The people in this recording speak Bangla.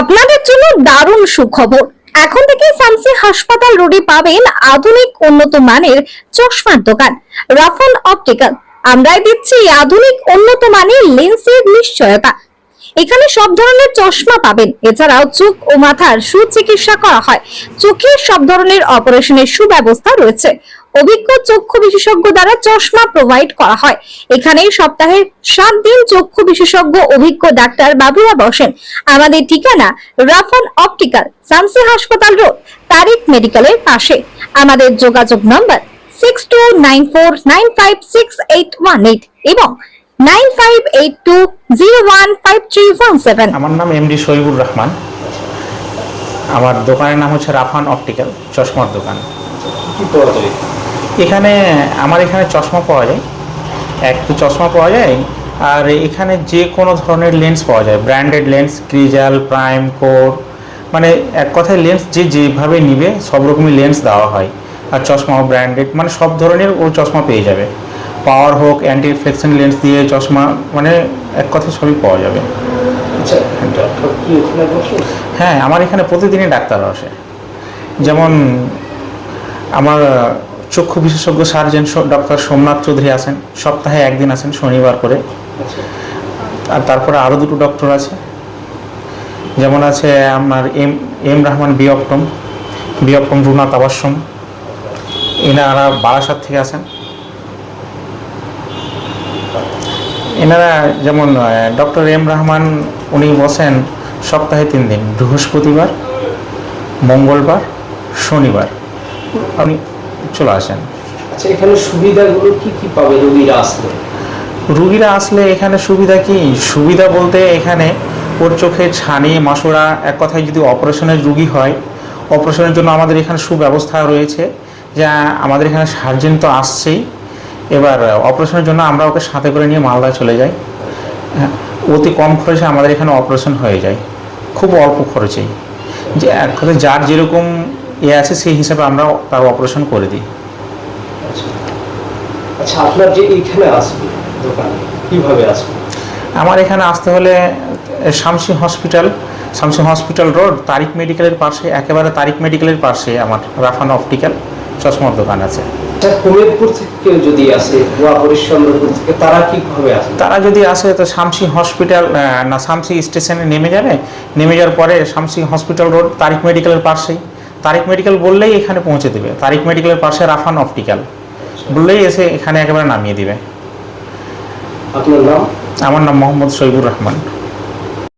আপনাদের জন্য দারুণ সুখবর। এখন থেকে সামসি হাসপাতাল রোডে পাবেন আধুনিক উন্নত মানের চশমার দোকান রাফাল অপটিক্যাল আমরাই দিচ্ছি আধুনিক উন্নত মানের লেন্সের নিশ্চয়তা। এখানে সব ধরনের চশমা পাবেন। এছাড়াও চোখ ও মাথার সুচিকিৎসা করা হয়। চোখের সব ধরনের অপারেশনের সুব্যবস্থা রয়েছে। অভিজ্ঞ চক্ষু বিশেষজ্ঞ দ্বারা চশমা প্রোভাইড করা হয়। এখানে সপ্তাহে সাত দিন চক্ষু বিশেষজ্ঞ অভিজ্ঞ ডাক্তার বাবুরা বসেন। আমাদের ঠিকানা রাফান অপটিক্যাল সামসি হাসপাতাল রোড তারিক মেডিকেলের পাশে। আমাদের যোগাযোগ number six two nine four nine five six eight one eight এবং nine five eight two zero one five three one seven আমার নাম এমডি শহীবুর রহমান। আমার দোকানের নাম হচ্ছে রাফান অপটিক্যাল চশমার দোকান। কি এখানে আমার এখানে চশমা পাওয়া যায়। এক তো চশমা পাওয়া যায় আর এখানে যে কোনো ধরনের লেন্স পাওয়া যায়। Branded lens Crizal prime core মানে এক কথায় লেন্স যে যেভাবে নিবে সব রকমই লেন্স দেওয়া হয়। আর চশমাও ব্র্যান্ডেড মানে সব ধরনের ও চশমা পেয়ে যাবে। পাওয়ার হোক অ্যান্টি রিফ্লেকশন লেন্স দিয়ে চশমা মানে এক কথায় সবই পাওয়া যাবে। আচ্ছা হ্যাঁ আমার এখানে প্রতিদিনই ডাক্তার আসে। যেমন আমার চক্ষু বিশেষজ্ঞ সার্জন ডক্টর সোমনাথ চৌধুরী আছেন। সপ্তাহে একদিন আসেন শনিবার করে। আর তারপরে আরও দুটো ডক্টর আছে। যেমন আছে আমার এম এম রহমান বিয়প্টম বিয়প্টম রুনা তাবাসম এনারা বারাসাত থেকে আসেন এনারা যেমন ডক্টর এম রহমান, উনি বসেন সপ্তাহে তিন দিন, বৃহস্পতিবার, মঙ্গলবার, শনিবার। আপনি চলে আসেন। আচ্ছা এখানে সুবিধাগুলো কি কি পাবে রোগীরা আসলে? রুগীরা আসলে এখানে সুবিধা কি? সুবিধা বলতে এখানে ওর চোখে ছানি মাসুরা এক কথায় যদি অপারেশনের রুগী হয় অপারেশনের জন্য আমাদের এখানে সুব্যবস্থা রয়েছে। যে আমাদের এখানে সার্জেন তো আসছেই। এবার অপারেশনের জন্য আমরা ওকে সাথে করে নিয়ে মালদা চলে যাই। হ্যাঁ, অতি কম খরচে আমাদের এখানে অপারেশন হয়ে যায়। খুব অল্প খরচেই। যে এক কথায় যার যেরকম ইয়ে আছে সেই হিসাবে আমরা তার অপারেশন করে দিই। আচ্ছা। আচ্ছা আপনার যে এইখানে আসবে দোকানে কীভাবে আসবে? আমার এখানে আসতে হলে এ, Shamsi hospital Shamsi hospital road Tariq মেডিকেলের পাশে একেবারে তারিক মেডিকেলের পাশে আমার রাফান অপটিক্যাল চশমার দোকান আছে। আচ্ছা কুমেরপুর থেকে যদি আসে হরিশ্চন্দ্রপুর থেকে তারা কীভাবে আসবে? তারা যদি আসে তো শামসি হসপিটাল না শামসি স্টেশনে নেমে যাবে। নেমে যাওয়ার পরে শামসি হসপিটাল রোড তারিক মেডিকেলের পাশেই। তারিক মেডিকেল বললেই এখানে পৌঁছে দেবে। তারিক মেডিকেলের পাশে রাফান অপটিক্যাল বললেই এসে এখানে একেবারে নামিয়ে দিবে। আপনার নাম? আমার নাম মোহাম্মদ সৈবুর রহমান।